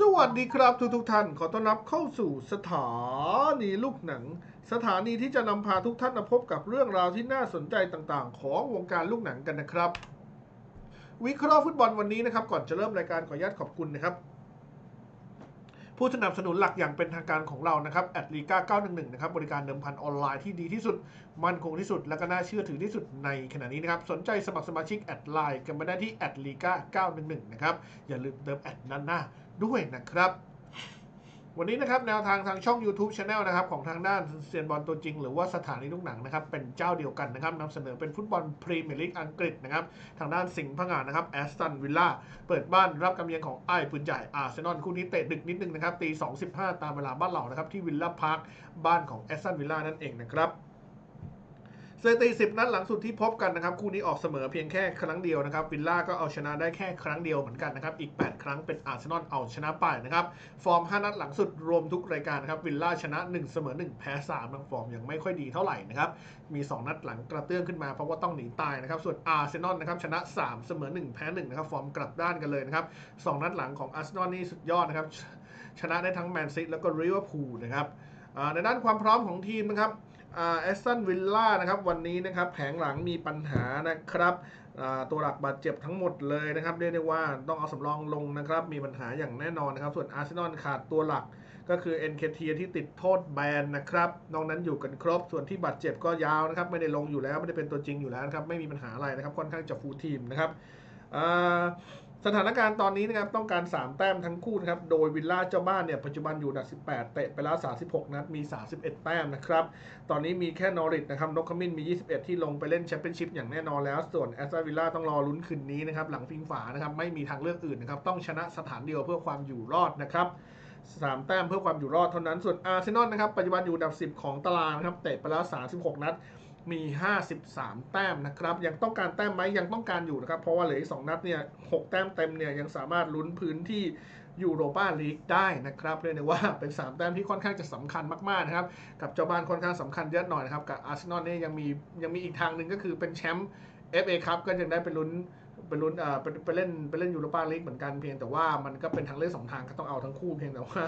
สวัสดีครับทุกทุกท่าน ขอต้อนรับเข้าสู่สถานีลูกหนัง สถานีที่จะนำพาทุกท่านมาพบกับเรื่องราวที่น่าสนใจต่างๆ ของวงการลูกหนังกันนะครับ วิเคราะห์ฟุตบอลวันนี้นะครับ ก่อนจะเริ่มรายการขออนุญาตขอบคุณนะครับ ผู้สนับสนุนหลักอย่างเป็นทางการของเรานะครับแอดลีกา911 นะครับ บริการเดิมพันออนไลน์ที่ดีที่สุด มั่นคงที่สุด และก็น่าเชื่อถือที่สุดในขณะนี้นะครับ สนใจสมัครสมาชิกแอดไลน์กันมาได้ที่แอดลีกา911 นะครับ อย่าลืมเติมแอดนั้นหน้าด้วยนะครับ วันนี้นะครับแนวทางทางช่อง YouTube Channel นะครับของทางด้านเซียนบอลตัวจริง หรือว่าสถานีลูกหนังนะครับเป็นเจ้าเดียวกันนะครับนำเสนอเป็นฟุตบอลพรีเมียร์ลีกอังกฤษนะครับทางด้านสิงห์พงานนะครับแอสตันวิลล่าเปิดบ้านรับกำเยียงของไอ้ายปืนใหญ่อาร์เซนอลคู่นี้เตะดึกนิดนึงนะครับตี2.15 ตามเวลาบ้านเรานะครับที่วิลล่าพาร์คบ้านของแอสตันวิลล่านั่นเองนะครับ สถิติ10 นัดหลังสุดที่พบกันนะครับ คู่นี้ออกเสมอเพียงแค่ครั้งเดียวนะครับวิลล่าก็เอาชนะได้แค่ครั้งเดียวเหมือนกันนะครับ อีก 8 ครั้งเป็นอาร์เซนอลเอาชนะไปนะครับ ฟอร์ม 5 นัดหลังสุดรวมทุกรายการนะครับวิลล่าชนะ 1 เสมอ 1 แพ้3บางฟอร์มยังไม่ค่อยดีเท่าไหร่นะครับ มี 2 นัดหลังกระเตื้องขึ้นมาเพราะว่าต้องหนีตายนะครับ ส่วนอาร์เซนอลนะครับชนะ 3 เสมอ 1 แพ้1นะครับฟอร์มกลับด้านกันเลยนะครับสองนัดหลังของอาร์เซนอลนี่สุดยอดนะครับชนะได้ทั้งแมนซิตี้แล้วก็ลิเวอร์พูลนะครับอ่า ในด้านความพร้อมของทีมนะครับแอสตันวิลล่านะครับวันนี้นะครับแผงหลังมีปัญหานะครับตัวหลักบาดเจ็บทั้งหมดเลยนะครับเรียกได้ว่าต้องเอาสำรองลงนะครับมีปัญหาอย่างแน่นอนนะครับส่วนอาร์เซนอลขาดตัวหลักก็คือ NKT ที่ติดโทษแบนนะครับนอกนั้นอยู่กันครบ ส่วนที่บาดเจ็บก็ยาวนะครับไม่ได้ลงอยู่แล้วไม่ได้เป็นตัวจริงอยู่แล้วนะครับไม่มีปัญหาอะไรนะครับค่อนข้างจะฟูลทีมนะครับอ่า สถานการณ์ตอนนี้นะครับต้องการ 3 แต้มทั้งคู่นะครับ โดยวิลล่าเจ้าบ้านเนี่ยปัจจุบันอยู่อันดับ 18 เตะไปแล้ว 36 นัด มี 31 แต้มนะครับ ตอนนี้มีแค่นอริทนะครับ นกขมิ้นมี 21 ที่ลงไปเล่นแชมเปี้ยนชิพอย่างแน่นอนแล้ว ส่วนแอสตันวิลล่าต้องรอลุ้นคืนนี้นะครับ หลังพิงฝานะครับ ไม่มีทางเลือกอื่นนะครับ ต้องชนะสถานเดียวเพื่อความอยู่รอดนะครับสามแต้มเพื่อความอยู่รอดเท่านั้น ส่วนอาร์เซนอลนะครับ ปัจจุบันอยู่อันดับ 10 ของตารางนะครับ เตะไปแล้ว 36 นัด มี 53 แต้มนะครับ ยังต้องการแต้มไหมยังต้องการอยู่นะครับ เพราะว่าเหลืออีก2นัดเนี่ยหแต้มเต็มเนี่ยยังสามารถลุ้นพื้นที่ยูโรปาลีกได้นะครับเรียกได้ว่าเป็น 3 แต้มที่ค่อนข้างจะสำคัญมากๆนะครับ กับเจ้าบ้านค่อนข้างสำคัญเยอะหน่อยนะครับ กับอาร์เซนอลเนี่ยยังมียังมีอีกทางหนึ่งก็คือเป็นแชมป์เอฟเอครับก็ยังได้ไปลุ้น ไปลุ้นเอ่อไปไปเล่นไปเล่นยูโรปาลีกเหมือนกันเพียงแต่ว่ามันก็เป็นทางเลือกสองทางก็ต้องเอาทั้งคู่เพียงแต่ว่า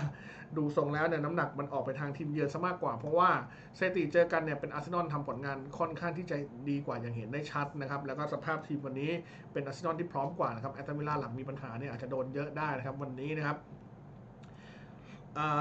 ดูทรงแล้วเนี่ยน้ำหนักมันออกไปทางทีมเยือนซะมากกว่า เพราะว่าเซติเจอกันเนี่ยเป็นอาร์เซนอลทำผลงานค่อนข้างที่จะดีกว่าอย่างเห็นได้ชัดนะครับแล้วก็สภาพทีมวันนี้เป็นอาร์เซนอลที่พร้อมกว่านะครับแอตเลติลาหลังมีปัญหาเนี่ยอาจจะโดนเยอะได้นะครับวันนี้นะครับ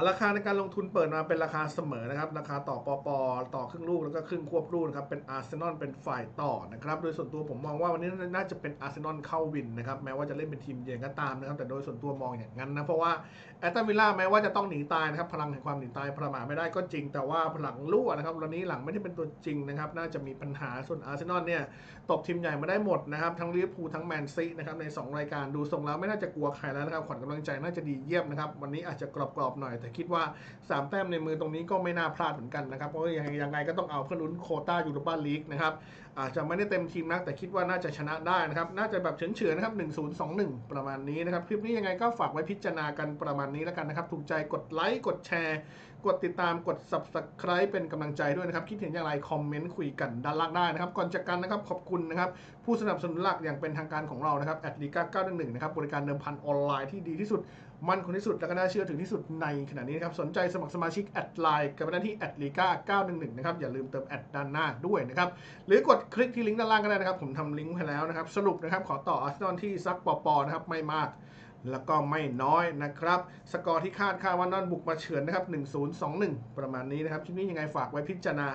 ราคาในการลงทุนเปิดมาเป็นราคาเสมอนะครับ ราคาต่อปอปอต่อครึ่งลูกแล้วก็ครึ่งควบลูกนะครับเป็นอาร์เซนอลเป็นฝ่ายต่อนะครับ โดยส่วนตัวผมมองว่าวันนี้น่าจะเป็นอาร์เซนอลเข้าวินนะครับแม้ว่าจะเล่นเป็นทีมเยือนก็ตามนะครับแต่โดยส่วนตัวมองอย่างนั้นนะเพราะว่าแอตตันวิลล่าแม้ว่าจะต้องหนีตายนะครับพลังแห่งความหนีตายประมาทไม่ได้ก็จริง แต่ว่าหลังรั่นะครับวันนี้หลังไม่ได้เป็นตัวจริงนะครับน่าจะมีปัญหาส่วนอาร์เซนอลเนี่ยตบทีมใหญ่มาได้หมดนะครับทั้งลิเวอร์พูลทั้งแมนซีนะครับในสองรายการดูทรงแล้วไม่น่าจะกลัวใครแล้วนะครับขวัญกำลังใจน่าจะดีเยี่ยมนะครับวันนี้อาจจะกรอบๆหน่อยแต่คิดว่าสามแต้มในมือตรงนี้ก็ไม่น่าพลาดเหมือนกันนะครับเพราะยังไงยังไงก็ต้องเอาเพื่อลุ้นโคต้ายูโรปาลีกนะครับอาจจะไม่ได้เต็มทีมนักแต่คิดว่าน่าจะชนะได้นะครับน่าจะแบบเฉือนๆนะครับ1 0 2 1 ประมาณนี้นะครับคลิปนี้ยังไงก็ฝากไว้พิจารณากันประมาณนี้แล้วกันนะครับถูกใจกดไลค์กดแชร์ กดติดตามกด subscribe เป็นกำลังใจด้วยนะครับคิดเห็นอย่างไรคอมเมนต์คุยกันด้านล่างได้นะครับก่อนจากกันนะครับขอบคุณนะครับผู้สนับสนุนหลักอย่างเป็นทางการของเรานะครับแอดลีกา911นะครับบริการเดิมพันออนไลน์ที่ดีที่สุด มั่นคงที่สุด และก็น่าเชื่อถือที่สุดในขณะนี้นะครับ สนใจสมัครสมาชิกแอดไลน์กับหน้าที่แอดลีก้า911 นะครับ อย่าลืมเติมแอดด้านหน้าด้วยนะครับ หรือกดคลิกที่ลิงก์ด้านล่างก็ได้นะครับ ผมทำลิงก์ให้แล้วนะครับ สรุปนะครับ ขอต่ออาร์เซนอลที่ซักปอปอนะครับ ไม่มากแล้วก็ไม่น้อยนะครับ สกอร์ที่คาดคาดว่านอนบุกมาเฉือนนะครับ 1021 ประมาณนี้นะครับ คลิปนี้ยังไงฝากไว้พิจารณา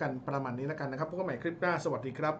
กันประมาณนี้แล้วกันนะครับ พบกันใหม่คลิปหน้า สวัสดีครับ